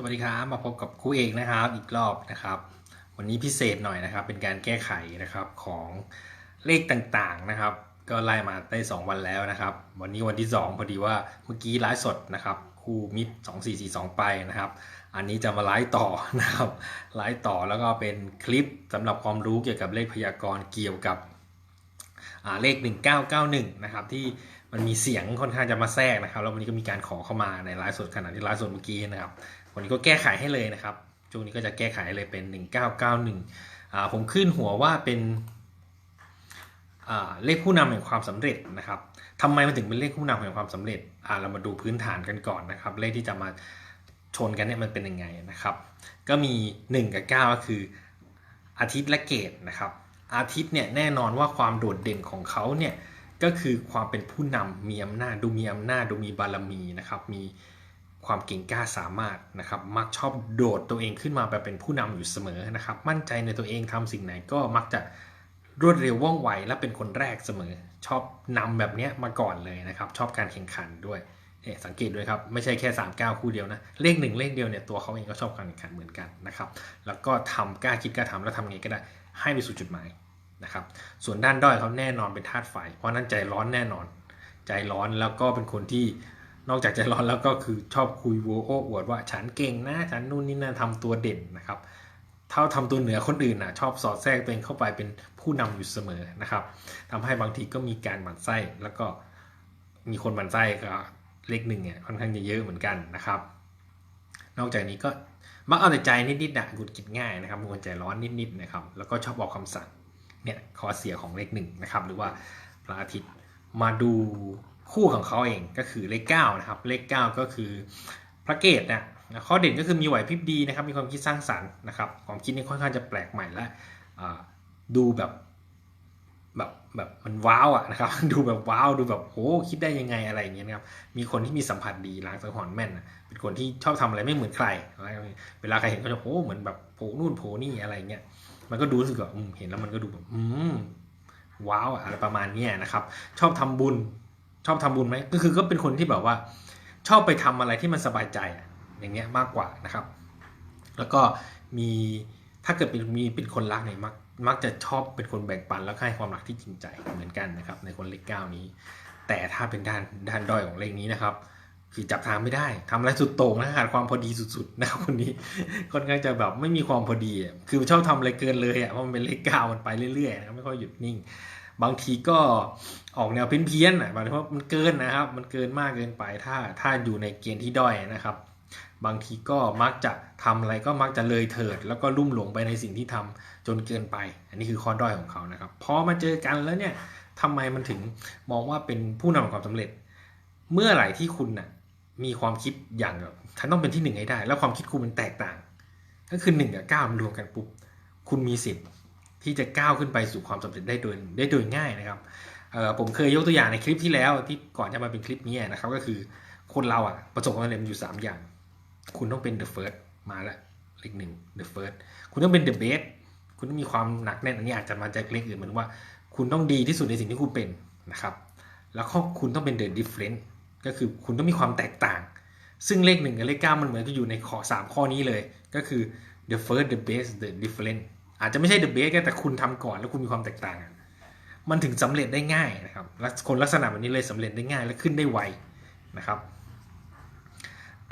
สวัสดีครับ มาพบกับครูเอกนะครับ อีกรอบนะครับ วันนี้พิเศษหน่อยนะครับ เป็นการแก้ไขนะครับของเลขต่างๆนะครับ ก็ไล่มาได้ 2 วันแล้วนะครับ วันนี้วันที่ 2 พอดีว่าเมื่อกี้ไลฟ์สดนะครับครูมิด2442 ไปนะครับ อันนี้จะมาไลฟ์ต่อนะครับไลฟ์ต่อแล้วก็เป็นคลิปสำหรับความรู้เกี่ยวกับเลขพยากรณ์เกี่ยวกับอ่าเลข 1991 นะครับที่มันมีเสียงค่อนข้างจะมาแทรกนะครับแล้ววันนี้ก็มีการขอเข้ามาในไลฟ์สดขณะที่ไลฟ์สดเมื่อกี้นะครับ วันนี้ก็แก้ไขให้เลยนะครับช่วงนี้ก็จะแก้ไขเลยเป็น 1991อ่าผมขึ้นหัวว่าเป็นอ่าเลขผู้นำแห่งความสำเร็จนะครับทำไมมันถึงเป็นเลขผู้นำแห่งความสำเร็จอ่าเรามาดูพื้นฐานกันก่อนนะครับ เลขที่จะมาชนกันเนี่ยมันเป็นยังไงนะครับ ก็มี 1 กับ 9 ก็คืออาทิตย์และเกตนะครับ อาทิตย์เนี่ยแน่นอนว่าความโดดเด่นของเขาเนี่ยก็คือความเป็นผู้นำมีอำนาจดูมีอำนาจดูมีบารมีนะครับ มี ความเก่งกล้าสามารถนะครับมักชอบโดดตัวเองขึ้นมาแบบเป็นผู้นำอยู่เสมอนะครับ มั่นใจในตัวเองทำสิ่งไหนก็มักจะรวดเร็วว่องไวและเป็นคนแรกเสมอ ชอบนำแบบนี้มาก่อนเลยนะครับ ชอบการแข่งขันด้วยเนี่ยสังเกตด้วยครับ ไม่ใช่แค่ 3 9 คู่เดียวนะ เลขหนึ่งเลขเดียวเนี่ยตัวเขาเองก็ชอบการแข่งขันเหมือนกันนะครับ แล้วก็ทำกล้าคิดกล้าทำแล้วทำไงก็ได้ให้ไปสู่จุดหมายนะครับ ส่วนด้านด้อยเขาแน่นอนเป็นธาตุไฟ เพราะนั้นใจร้อนแน่นอน ใจร้อนแล้วก็เป็นคนที่ นอกจากใจร้อนแล้วก็คือชอบคุยโวโอ้อวดว่าฉันเก่งนะ ฉันนู่นนี่นั่นทำตัวเด่นนะครับ เท่าทำตัวเหนือคนอื่นนะชอบสอดแทรกตัวเองเข้าไปเป็นผู้นำอยู่เสมอนะครับทำให้บางทีก็มีการหมั่นไส้แล้วก็มีคนหมั่นไส้ก็เลขหนึ่งเนี่ยค่อนข้างจะเยอะเหมือนกันนะครับ นอกจากนี้ก็มักเอาแต่ใจนิดๆนะหงุดหงิดง่ายนะครับเป็นคนใจร้อนนิดๆนะครับ แล้วก็ชอบออกคำสั่งเนี่ยข้อเสียของเลขหนึ่งนะครับ หรือว่าพระอาทิตย์มาดู คู่ของเขาเองก็คือเลข9นะครับเลข9ก็คือพระเกตนะข้อเด่นก็คือมีไหวพริบดีนะครับมีความคิดสร้างสรรค์นะครับความคิดนี้ค่อนข้างจะแปลกใหม่และดูแบบแบบแบบมันว้าวอะนะครับดูแบบว้าวดูแบบโอ้คิดได้ยังไงอะไรอย่างเงี้ยนะครับมีคนที่มีสัมผัสดีล้างสังหรณ์แม่น เป็นคนที่ชอบทำอะไรไม่เหมือนใคร เวลาใครเห็นก็จะโอ้เหมือนแบบโผล่นู่นโผล่นี่อะไรเงี้ยมันก็ดูรู้สึกแบบเห็นแล้วมันก็ดูแบบอืมว้าวอะไรประมาณนี้นะครับ ชอบทำบุญ ชอบทำบุญไหมก็คือก็เป็นคนที่แบบว่า ชอบไปทำอะไรที่มันสบายใจอย่างเงี้ยมากกว่านะครับ แล้วก็มีถ้าเกิดเป็นมีเป็นคนรักเนี่ยมักมักจะชอบเป็นคนแบ่งปันแล้วให้ความรักที่จริงใจเหมือนกันนะครับ ในคนเลขเก้านี้ แต่ถ้าเป็นด้านด้านด้อยของเลขนี้นะครับ คือจับทางไม่ได้ทำอะไรสุดโต่งนะขาดความพอดีสุดๆนะครับคนนี้ค่อนข้างจะแบบไม่มีความพอดีคือชอบทำอะไรเกินเลยอะเพราะมันเป็นเลขเก้ามันไปเรื่อยๆนะไม่ค่อยหยุดนิ่ง บางทีก็ออกแนวเพี้ยนๆอะหมายถึงว่ามันเกินนะครับ มันเกินมากเกินไปถ้าถ้าอยู่ในเกณฑ์ที่ด้อยนะครับ บางทีก็มักจะทำอะไรก็มักจะเลยเถิด แล้วก็ลุ่มหลงไปในสิ่งที่ทำจนเกินไป อันนี้คือข้อด้อยของเขานะครับพอมาเจอกันแล้วเนี่ยทำไมมันถึงมองว่าเป็นผู้นำของความสำเร็จ เมื่อไหร่ที่คุณน่ะมีความคิดอย่างแบบฉันต้องเป็นที่หนึ่งให้ได้ แล้วความคิดคุณมันแตกต่าง ก็คือหนึ่งกับเก้ามรวมกันปุ๊บคุณมีสิทธิ์ ที่จะก้าวขึ้นไปสู่ความสำเร็จได้โดยได้โดยง่ายนะครับผมเคยยกตัวอย่างในคลิปที่แล้วที่ก่อนจะมาเป็นคลิปนี้นะครับก็คือคนเราอะประสบความสำเร็จมันอยู่ 3 อย่าง คุณต้องเป็น the first มาแล้วเลขหนึ่ง the first คุณต้องเป็น the best คุณต้องมีความหนักแน่นอันนี้อาจจะมาจากเลขอื่นเหมือนว่า คุณต้องดีที่สุดในสิ่งที่คุณเป็นนะครับ แล้วก็คุณต้องเป็น the different ก็คือคุณต้องมีความแตกต่าง ซึ่งเลขหนึ่งกับเลขเก้ามันเหมือนกับอยู่ในข้อสามข้อนี้เลย ก็คือ the first the best the different อาจจะไม่ใช่ the best แต่คุณทำก่อนแล้วคุณมีความแตกต่าง มันถึงสำเร็จได้ง่ายนะครับและคนลักษณะแบบนี้เลยสำเร็จได้ง่ายและขึ้นได้ไวนะครับ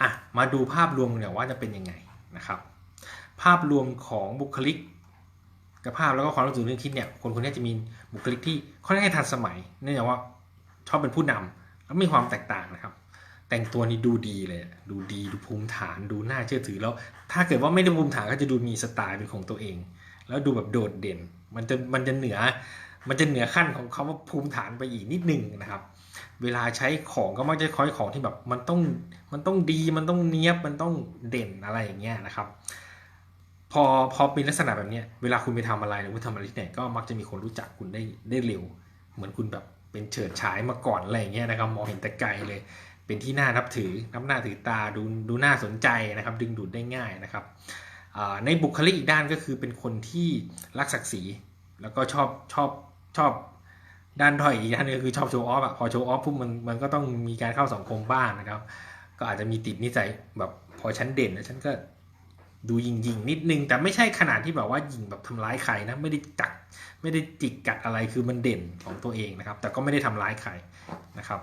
อะมาดูภาพรวมเนี่ยว่าจะเป็นยังไงนะครับ ภาพรวมของบุคลิกกับภาพแล้วก็ความรู้สึกเรื่องคิดเนี่ยคนคนนี้จะมีบุคลิกที่ค่อนข้างทันสมัยเนื่องจากว่าชอบเป็นผู้นำแล้วมีความแตกต่างนะครับ แต่งตัวนี่ดูดีเลย ดูดีดูภูมิฐานดูน่าเชื่อถือแล้ว ถ้าเกิดว่าไม่ได้ภูมิฐานก็จะดูมีสไตล์เป็นของตัวเอง แล้วดูแบบโดดเด่น มันจะมันจะเหนือ มันจะเหนือขั้นของเขาว่าภูมิฐานไปอีกนิดนึงนะครับ เวลาใช้ของก็มักจะคอยของที่แบบมันต้องมันต้องดีมันต้องเนี้ยบมันต้องเด่นอะไรอย่างเงี้ยนะครับพอพอเป็นลักษณะแบบนี้เวลาคุณไปทำอะไรหรือคุณทำอะไรที่ไหนก็มักจะมีคนรู้จักคุณได้ได้เร็ว เหมือนคุณแบบเป็นเฉิดฉายมาก่อนอะไรอย่างเงี้ยนะครับมองเห็นแต่ไกลเลย เป็นที่น่านับถือนับหน้าถือตาดูดูน่าสนใจนะครับ ดึงดูดได้ง่ายนะครับ ในบุคลิกอีกด้านก็คือเป็นคนที่รักศักดิ์ศรีแล้วก็ชอบชอบชอบด้านด้อยอีกด้านนึงคือชอบโชว์ออฟอะพอโชว์ออฟปุ๊บมันมันก็ต้องมีการเข้าสังคมบ้างนะครับ ก็อาจจะมีติดนิสัยแบบพอฉันเด่นแล้วฉันก็ดูยิงยิงนิดนึง แต่ไม่ใช่ขนาดที่แบบว่ายิงแบบทำร้ายใครนะไม่ได้จักไม่ได้จิกกัดอะไรคือมันเด่นของตัวเองนะครับ แต่ก็ไม่ได้ทำร้ายใครนะครับ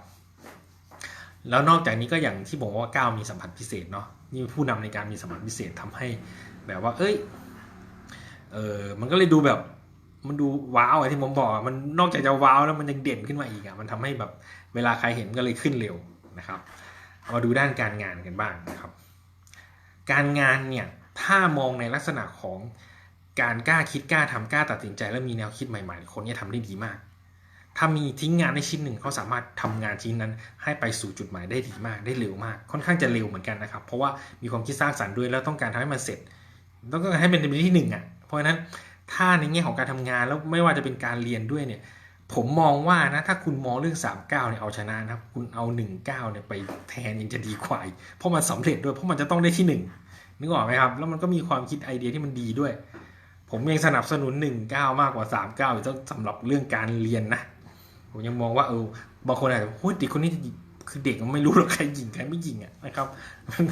แล้วนอกจากนี้ก็อย่างที่บอกว่าก้าวมีสัมผัสพิเศษเนาะนี่ผู้นำในการมีสัมผัสพิเศษทำให้ แบบว่า เอ้ย เออมันก็เลยดูแบบ มันดูว้าวไอะที่ผมบอก มันนอกจากจะว้าวแล้วมันยังเด่นขึ้นมาอีกอะมันทำให้แบบเวลาใครเห็นก็เลยขึ้นเร็วนะครับ เอามาดูด้านการงานกันบ้างนะครับ การงานเนี่ย ถ้ามองในลักษณะของการกล้าคิดกล้าทำกล้าตัดสินใจ และมีแนวคิดใหม่ๆ คนนี้ทำได้ดีมาก ถ้ามีทิ้งงานในชิ้นหนึ่งเขาสามารถทำงานชิ้นนั้น ให้ไปสู่จุดหมายได้ดีมากได้เร็วมาก ค่อนข้างจะเร็วเหมือนกันนะครับ เพราะว่ามีความคิดสร้างสรรค์ด้วยแล้วต้องการทำให้มันเสร็จ ต้องการให้เป็นในที่หนึ่งอะ เพราะฉะนั้นถ้าในแง่ของการทำงานแล้วไม่ว่าจะเป็นการเรียนด้วยเนี่ย ผมมองว่านะถ้าคุณมองเรื่อง 3 9เนี่ยเอาชนะนะครับคุณเอา 1 9เนี่ยไปแทนยังจะดีกว่าเพราะมันสำเร็จด้วยเพราะมันจะต้องได้ที่ 1 นึกออกไหมครับ แล้วมันก็มีความคิดไอเดียที่มันดีด้วย ผมยังสนับสนุน 1 9 มากกว่า 3 9อีกสำหรับเรื่องการเรียนนะ ผมยังมองว่าเออบางคนอาจจะโอ้ยเด็กคนนี้ คือเด็กมันไม่รู้หรอกใครยิงใครไม่ยิงอะนะครับมัน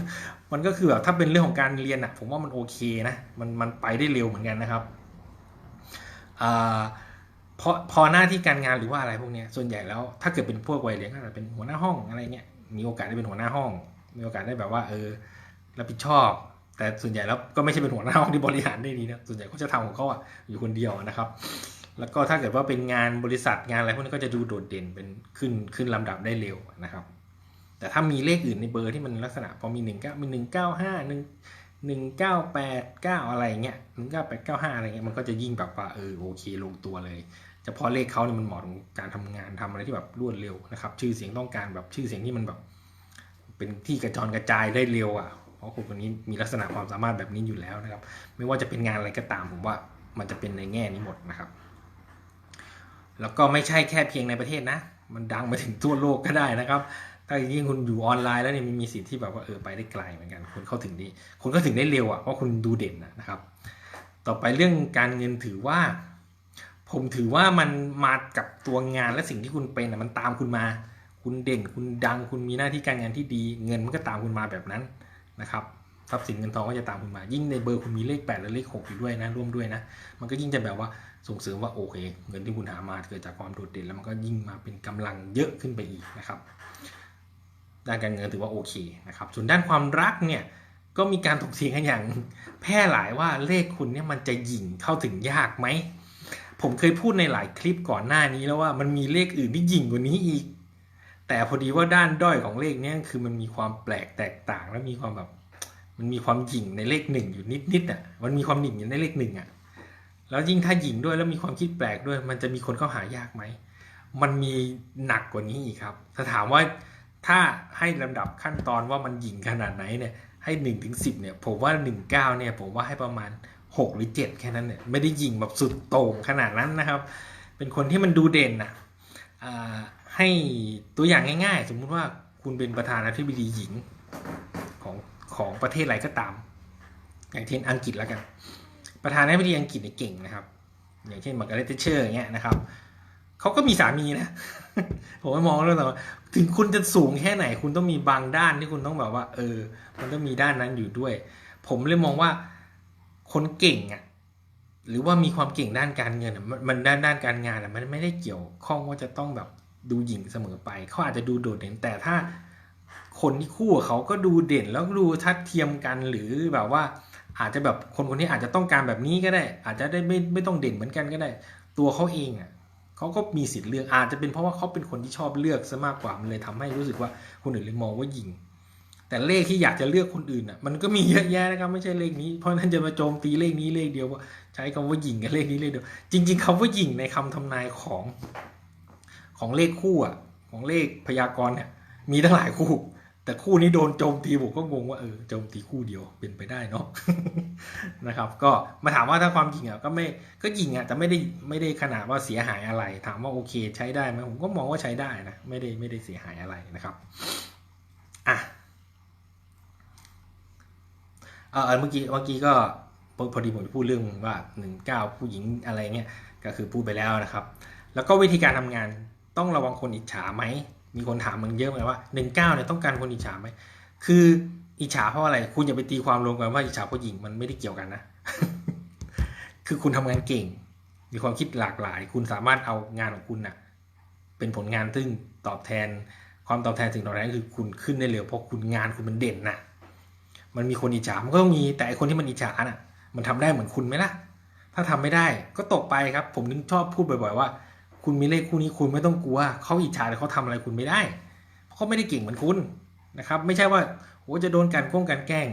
มันก็คือแบบถ้าเป็นเรื่องของการเรียนอะ ผมว่ามันโอเคนะมันมันไปได้เร็วเหมือนกันนะครับอ่าพอพอหน้าที่การงานหรือว่าอะไรพวกนี้ส่วนใหญ่แล้วถ้าเกิดเป็นพวกวัยเรียนก็อาจะเป็นหัวหน้าห้องอะไรเงี้ยมีโอกาสได้เป็นหัวหน้าห้อง มีโอกาสได้แบบว่า เออรับผิดชอบ แต่ส่วนใหญ่แล้วก็ไม่ใช่เป็นหัวหน้าห้องที่บริหารได้ดีนะส่วนใหญ่เขาจะทำของเขาอะอยู่คนเดียวนะครับ แล้วก็ถ้าเกิดว่าเป็นงานบริษัทงานอะไรพวกนี้ก็จะดูโดดเด่นเป็นขึ้นขึ้นลำดับได้เร็วนะครับ แต่ถ้ามีเลขอื่นในเบอร์ที่มันลักษณะพอมีหนึ่งเก้ามีหนึ่งเก้าห้าหนึ่งหนึ่งเก้าแปดเก้าอะไรเงี้ยหนึ่งเก้าแปดเก้าห้าอะไรเงี้ยมันก็จะยิ่งแบบว่าเออโอเคลงตัวเลยเฉพาะเลขเขาเนี่ยมันเหมาะกับการทำงานทำอะไรที่แบบรวดเร็วนะครับ ชื่อเสียงต้องการแบบชื่อเสียงที่มันแบบ เป็นที่กระจรกระจายได้เร็วอะเพราะคนคนนี้มีลักษณะความสามารถแบบนี้อยู่แล้วนะครับ ไม่ว่าจะเป็นงานอะไรก็ตามผมว่ามันจะเป็นในแง่นี้หมดนะครับ แล้วก็ไม่ใช่แค่เพียงในประเทศนะ มันดังไปถึงทั่วโลกก็ได้นะครับ ถ้ายิ่งคุณอยู่ออนไลน์แล้วเนี่ยมันมีสิทธิ์ที่แบบว่าเออไปได้ไกลเหมือนกันคนเข้าถึงดีคนเข้าถึงได้เร็วอะเพราะคุณดูเด่นนะครับ ต่อไปเรื่องการเงินถือว่า ผมถือว่ามันมากับตัวงานและสิ่งที่คุณเป็นอะมันตามคุณมา คุณเด่น คุณดัง คุณมีหน้าที่การงานที่ดี เงินมันก็ตามคุณมาแบบนั้นนะครับทรัพย์สินเงินทองก็จะตามคุณมา ยิ่งในเบอร์คุณมีเลขแปดและเลขหกอยู่ด้วยนะร่วมด้วยนะ มันก็ยิ่งจะแบบว่า ส่งเสริมว่าโอเค เงินที่คุณหามาเกิดจากความโดดเด่นแล้วมันก็ยิ่งมาเป็นกำลังเยอะขึ้นไปอีกนะครับ ด้านการเงินถือว่าโอเคนะครับ ส่วนด้านความรักเนี่ยก็มีการถกเถียงกันอย่างแพร่หลายว่าเลขคุณเนี่ยมันจะหยิ่งเข้าถึงยากไหม ผมเคยพูดในหลายคลิปก่อนหน้านี้แล้วว่ามันมีเลขอื่นที่หยิ่งกว่านี้อีก แต่พอดีว่าด้านด้อยของเลขเนี้คือมันมีความแปลกแตกต่างและมีความแบบ มันมีความหยิ่งในเลขหนึ่งอยู่นิดๆอะ มันมีความหยิ่งอยู่ในเลขหนึ่งอะ แล้วยิ่งถ้าหยิ่งด้วยแล้วมีความคิดแปลกด้วย มันจะมีคนเข้าหายากไหม มันมีหนักกว่านี้อีกครับ ถ้าถามว่าถ้าให้ลำดับขั้นตอนว่ามันหยิ่งขนาดไหนเนี่ย ให้หนึ่งถึงสิบเนี่ย ผมว่าหนึ่งเก้าเนี่ย ผมว่าให้ประมาณหกหรือเจ็ดแค่นั้นเนี่ย ไม่ได้หยิ่งแบบสุดโต่งขนาดนั้นนะครับ เป็นคนที่มันดูเด่นอะอ่าให้ตัวอย่างง่าย ๆ สมมุติว่าคุณเป็นประธานาธิบดีหญิงของของประเทศอะไรก็ตาม อย่างเช่นอังกฤษแล้วกัน ประธานาธิบดีอังกฤษเนี่ยเก่งนะครับ อย่างเช่นมาร์กาเร็ตเชอร์อย่างเงี้ยนะครับเขาก็มีสามีนะ ผมไม่มองเรื่องแต่ว่า ถึงคุณจะสูงแค่ไหน คุณต้องมีบางด้านที่คุณต้องแบบว่า เออ มันต้องมีด้านนั้นอยู่ด้วย ผมเลยมองว่าคนเก่งอะหรือว่ามีความเก่งด้านการเงินมันด้านด้านการงานอะมันไม่ได้เกี่ยวข้องว่าจะต้องแบบดูหญิงเสมอไปเขาอาจจะดูโดดเด่นแต่ถ้าคนที่คู่เขาก็ดูเด่นแล้วดูทัดเทียมกันหรือแบบว่า อาจจะแบบคนคนนี้อาจจะต้องการแบบนี้ก็ได้ อาจจะได้ไม่ไม่ต้องเด่นเหมือนกันก็ได้ ตัวเขาเองอะเขาก็มีสิทธิ์เลือกอาจจะเป็นเพราะว่าเขาเป็นคนที่ชอบเลือกซะมากกว่ามันเลยทำให้รู้สึกว่าคนอื่นเลยมองว่าหญิง แต่เลขที่อยากจะเลือกคนอื่นอะ มันก็มีเยอะแยะนะครับไม่ใช่เลขนี้เพราะฉะนั้นจะมาโจมตีเลขนี้เลขเดียวว่าใช้คำว่าหญิงกับเลขนี้เลขเดียว จริง ๆคำว่าหญิงในคำทำนายของของเลขคู่อะของเลขพยากรณ์เนี่ยมีตั้งหลายคู่ แต่คู่นี้โดนโจมตีผมก็งงว่าเออโจมตีคู่เดียวเป็นไปได้เนาะนะครับ ก็มาถามว่าถ้าความหญิงอะก็ไม่ก็หญิงอะแต่ไม่ได้ไม่ได้ขนาดว่าเสียหายอะไร ถามว่าโอเค ใช้ได้ไหมผมก็มองว่าใช้ได้นะไม่ได้ไม่ได้เสียหายอะไรนะครับอะเออเมื่อกี้เมื่อกี้ก็พอดีผมพูดเรื่องว่าหนึ่งเก้าผู้หญิงอะไรเงี้ยก็คือพูดไปแล้วนะครับ แล้วก็วิธีการทำงานต้องระวังคนอิจฉาไหม มีคนถามมึงเยอะเหมือนว่าหนึ่งเก้าเนี่ยต้องการคนอิจฉาไหมคืออิจฉาเพราะอะไร คุณอย่าไปตีความรวมกันว่าอิจฉาเพราะหญิงมันไม่ได้เกี่ยวกันนะ คือคุณทำงานเก่ง มีความคิดหลากหลาย คุณสามารถเอางานของคุณน่ะ เป็นผลงานซึ่งตอบแทน ความตอบแทนสิ่งตอบแทนคือคุณขึ้นได้เร็วเพราะคุณงานคุณมันเด่นนะมันมีคนอิจฉา มันก็ต้องมีแต่ไอคนที่มันอิจฉาน่ะ มันทำได้เหมือนคุณไหมล่ะ ถ้าทำไม่ได้ก็ตกไปครับ ผมถึงชอบพูดบ่อย ๆ ว่า คุณมีเลขคู่นี้คุณไม่ต้องกลัวเขาอิจฉาแต่เขาทำอะไรคุณไม่ได้เพราะเขาไม่ได้เก่งเหมือนคุณนะครับ ไม่ใช่ว่าโอ้จะโดนการโกงการแกล้ง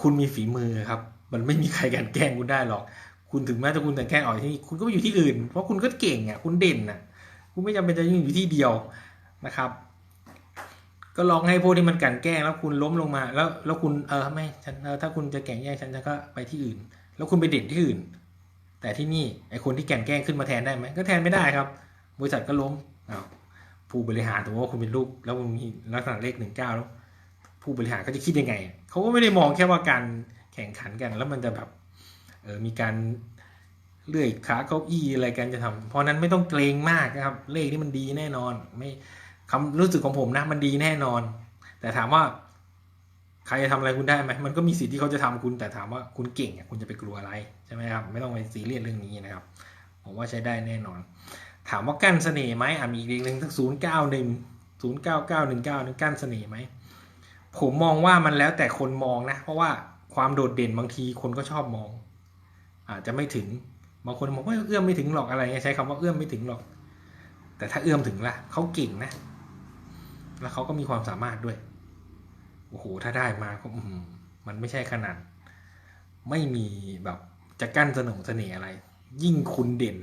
คุณมีฝีมือครับ มันไม่มีใครการแกล้งคุณได้หรอก คุณถึงแม้จะคุณแต่แกล้งออกที่นี่คุณก็ไปอยู่ที่อื่น เพราะคุณก็เก่งอะคุณเด่นอะ คุณไม่จำเป็นจะอยู่ที่เดียวนะครับ ก็ลองให้พวกที่มันกันแกล้งแล้วคุณล้มลงมา แล้วแล้วคุณเออไม่ฉันเออถ้าคุณจะแข่งแย่งฉันฉันก็ไปที่อื่น แล้วคุณไปเด่นที่อื่น แต่ที่นี่ไอคนที่แก่นแกล้งขึ้นมาแทนได้ไหมก็แทนไม่ได้ครับ บริษัทก็ล้มอ้าวผู้บริหารถือว่าคุณเป็นลูก แล้วคุณมีลักษณะเลขหนึ่งเก้าแล้วผู้บริหารเขาจะคิดยังไงเขาก็ไม่ได้มองแค่ว่าการแข่งขันกัน แล้วมันจะแบบเออมีการเลื่อยขาเก้าอี้อะไรกันจะทำเพราะนั้นไม่ต้องเกรงมากนะครับ เลขนี้มันดีแน่นอน ไม่คำรู้สึกของผมนะมันดีแน่นอน แต่ถามว่า ใครจะทำอะไรคุณได้ไหมมันก็มีสิทธิ์ที่เขาจะทำคุณแต่ถามว่าคุณเก่งอะคุณจะไปกลัวอะไรใช่ไหมครับไม่ต้องไปซีเรียสเรื่องนี้นะครับ ผมว่าใช้ได้แน่นอน ถามว่ากั้นเสน่ห์ไหมอะมีอีกเลขหนึ่งทั้งศูนย์เก้าหนึ่งศูนย์เก้าเก้าหนึ่งเก้านึงกั้นเสน่ห์ไหมผมมองว่ามันแล้วแต่คนมองนะ เพราะว่าความโดดเด่นบางทีคนก็ชอบมอง อาจจะไม่ถึงบางคนบอกว่าเอื้อมไม่ถึงหรอกอะไรเงี้ยใช้คำว่าเอื้อมไม่ถึงหรอก แต่ถ้าเอื้อมถึงล่ะเขาเก่งนะ แล้วเขาก็มีความสามารถด้วย โอ้โหถ้าได้มาก็อืมมันไม่ใช่ขนาด ไม่มีแบบจะกั้นสนอเสน่ห์อะไร ยิ่งคุณเด่น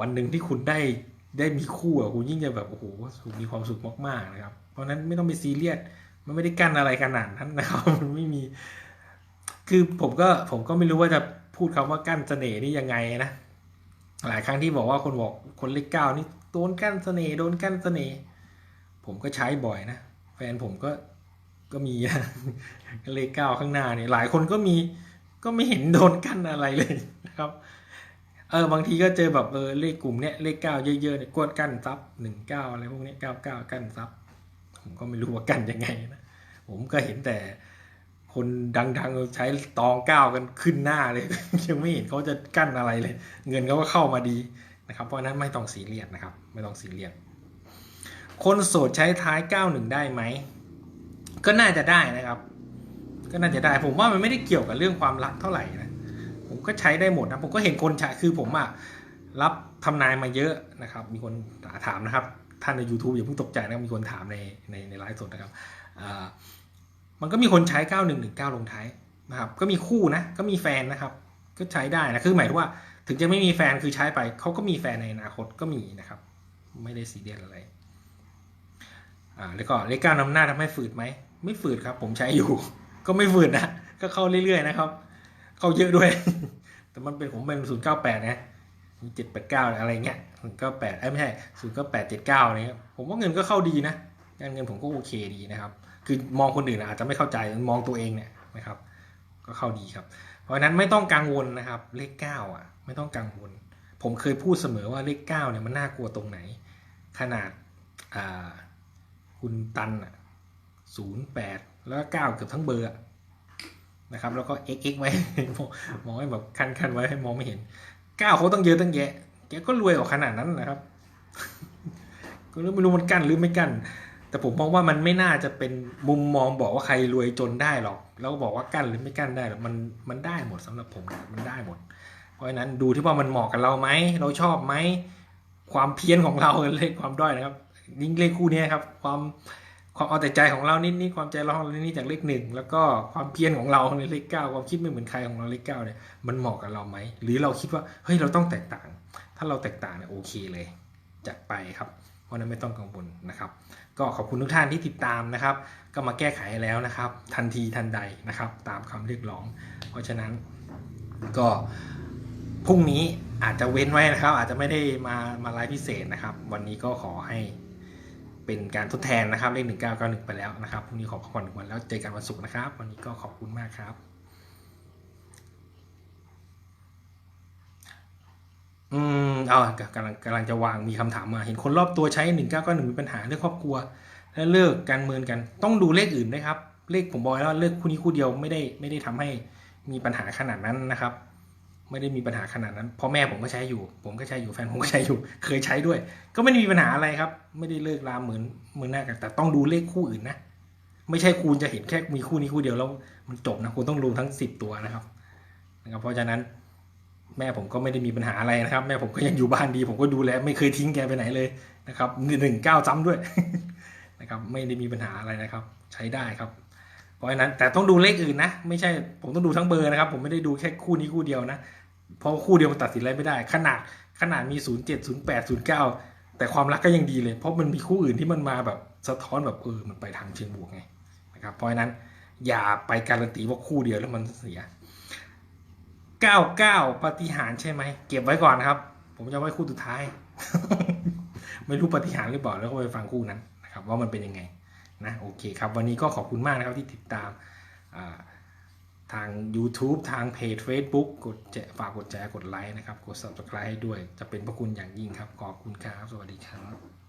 วันหนึ่งที่คุณได้ได้มีคู่อะคุณยิ่งจะแบบโอ้โหมีความสุขมากๆนะครับ เพราะนั้นไม่ต้องไปซีเรียสมันไม่ได้กั้นอะไรขนาดนั้นนะครับมันไม่มี คือผมก็ผมก็ไม่รู้ว่าจะพูดคำว่ากั้นเสน่ห์นี่ยังไงนะหลายครั้งที่บอกว่าคนบอกคนเลขเก้านี่โดนกั้นเสน่ห์โดนกั้นเสน่ห์ผมก็ใช้บ่อยนะแฟนผมก็ ก็มีเลขเก้าข้างหน้าเนี่ยหลายคนก็มีก็ไม่เห็นโดนกั้นอะไรเลยนะครับเออบางทีก็เจอแบบเออเลขกลุ่มเนี้ยเลขเก้าเยอะๆเนี่ยกวดกั้นซับหนึ่งเก้าอะไรพวกนี้เก้าเก้ากั้นซับผมก็ไม่รู้ว่ากั้นยังไงนะผมก็เห็นแต่คนดังๆใช้ตองเก้ากันขึ้นหน้าเลย ยังไม่เห็นเขาจะกั้นอะไรเลย เงินเขาก็เข้ามาดีนะครับ เพราะนั้นไม่ต้องซีเรียสนะครับ ไม่ต้องซีเรียสคนโสดใช้ท้าย 91 ได้ไหม ก็น่าจะได้นะครับ ก็น่าจะได้ ผมว่ามันไม่ได้เกี่ยวกับเรื่องความรักเท่าไหร่นะ ผมก็ใช้ได้หมดนะ ผมก็เห็นคนใช้คือผมอะรับทำนายมาเยอะนะครับ มีคนถามนะครับ ท่านใน YouTube อย่าเพิ่งตกใจนะมีคนถามในในในไลฟ์สดนะครับมันก็มีคนใช้ 9119 ลงท้ายนะครับ ก็มีคู่นะ ก็มีแฟนนะครับ ก็ใช้ได้นะ คือหมายถึงว่า ถึงจะไม่มีแฟนคือใช้ไป เขาก็มีแฟนในอนาคตก็มีนะครับ ไม่ได้ซีเรียสอะไร อ่าแล้วก็เลขเก้านำหน้าทำให้ฝืดไหม ไม่ฝืดครับ ผมใช้อยู่ ก็ไม่ฝืดนะ ก็เข้าเรื่อยๆนะครับ เข้าเยอะด้วย แต่มันเป็นผมเป็น098นะเจ็ดแปดเก้าอะไรเงี้ยศูนย์เก้าแปดไม่ใช่ศูนย์เก้าแปดเจ็ดเก้าอะไรเงี้ยผมว่าเงินก็เข้าดีนะการเงินผมก็โอเคดีนะครับ คือมองคนอื่นอาจจะไม่เข้าใจมองตัวเองเนี่ยนะครับ ก็เข้าดีครับ เพราะฉะนั้นไม่ต้องกังวลนะครับ เลขเก้าอะ ไม่ต้องกังวล ผมเคยพูดเสมอว่าเลขเก้าเนี่ยมันน่ากลัวตรงไหน ขนาดอ่า คุณตันอะศูนย์แปดแล้วก็เก้าเกือบทั้งเบอร์อนะครับ แล้วก็ x x ไว้ มองให้แบบคันๆไว้ให้มองไม่เห็นก้าเขาต้องเยอะตั้งแยะ แกก็รวยกว่าขนาดนั้นนะครับ ก็ไม่รู้มันกั้นหรือไม่กั้น แต่ผมมองว่ามันไม่น่าจะเป็นมุมมองบอกว่าใครรวยจนได้หรอก แล้วบอกว่ากั้นหรือไม่กั้นได้หรอกมันมันได้หมดสำหรับผมมันได้หมด เพราะฉะนั้นดูที่ว่ามันเหมาะกับเราไหมเราชอบไหมความเพี้ยนของเราเลขความด้อยนะครับ ยิ่งเลขคู่เนี้ยครับ ความความเอาแต่ใจของเรานิดนี่ความใจร้อนของเรานี่จากเลขหนึ่งแล้วก็ความเพี้ยนของเราในเลขเก้าความคิดไม่เหมือนใครของเราเลขเก้าเนี่ยมันเหมาะกับเราไหมหรือเราคิดว่าเฮ้ยเราต้องแตกต่าง ถ้าเราแตกต่างเนี่ยโอเคเลยจัดไปครับเพราะนั้นไม่ต้องกังวลนะครับ ก็ขอบคุณทุกท่านที่ติดตามนะครับ ก็มาแก้ไขแล้วนะครับ ทันทีทันใดนะครับ ตามคำเรียกร้อง เพราะฉะนั้นก็พรุ่งนี้อาจจะเว้นไว้นะครับ อาจจะไม่ได้มามาไลฟ์พิเศษนะครับ วันนี้ก็ขอให้ เป็นการทดแทนนะครับเลขหนึ่งเก้าเก้าหนึ่งไปแล้วนะครับพรุ่งนี้ขอพักผ่อนหนึ่งวันแล้วเจอกันวันศุกร์นะครับ วันนี้ก็ขอบคุณมากครับอืมเอากำลังกำลังจะวางมีคำถามมาเห็นคนรอบตัวใช้หนึ่งเก้าเก้าหนึ่งมีปัญหาเรื่องครอบครัว แล้วเลิกการเมินกัน ต้องดูเลขอื่นด้วยครับ เลขผมบอกแล้วเลขคู่นี้คู่เดียวไม่ได้ไม่ได้ทำให้มีปัญหาขนาดนั้นนะครับ ไม่ได้มีปัญหาขนาดนั้นเพ่อแม่ผมก็ใช้อยู่ ผมก็ใช้อยู่แฟนผมก็ใช้อยู่ เคยใช้ด้วย ก็ไม่ได้มีปัญหาอะไรครับ ไม่ได้เลิกลามเหมือนเหมือนหน้ากันแต่ต้องดูเลขคู่อื่นนะไม่ใช่คุณจะเห็นแค่มีคู่นี้คู่เดียวแล้วมันจบนะคุณต้องดูทั้งสิบตัวนะครับนะครับเพราะฉะนั้น แม่ผมก็ไม่ได้มีปัญหาอะไรนะครับ แม่ผมก็ยังอยู่บ้านดี ผมก็ดูแลไม่เคยทิ้งแกไปไหนเลยนะครับหนึ่งเก้าซ้ำด้วยนะครับไม่ได้มีปัญหาอะไรนะครับ ใช้ได้ครับ เพราะฉะนั้นแต่ต้องดูเลขอื่นนะ ไม่ใช่ผมต้องดูทั้งเบอร์นะครับ ผมไม่ได้ดูแค่คู่นี้คู่เดียวนะ เพราะคู่เดียวมันตัดสินอะไรไม่ได้ ขนาดขนาดมี 0 7 0 8 0 9 แต่ความรักก็ยังดีเลย เพราะมันมีคู่อื่นที่มันมาแบบสะท้อนแบบเออมันไปทางเชิงบวกไงนะครับเพราะนั้นอย่าไปการันตีว่าคู่เดียวแล้วมันเสีย 99ปาฏิหารใช่ไหม เก็บไว้ก่อนครับ ผมจะไว้คู่สุดท้าย ไม่รู้ปฏิหารหรือเปล่าแล้วก็ไปฟังคู่นั้นนะครับ ว่ามันเป็นยังไงนะโอเคครับ วันนี้ก็ขอบคุณมากนะครับที่ติดตามอ่า ทาง YouTube ทางเพจ Facebook กดแจฝากกดแชร์กดไลค์นะครับ กด Subscribe ให้ด้วยจะเป็นพระคุณอย่างยิ่งครับ ขอบคุณครับ สวัสดีครับ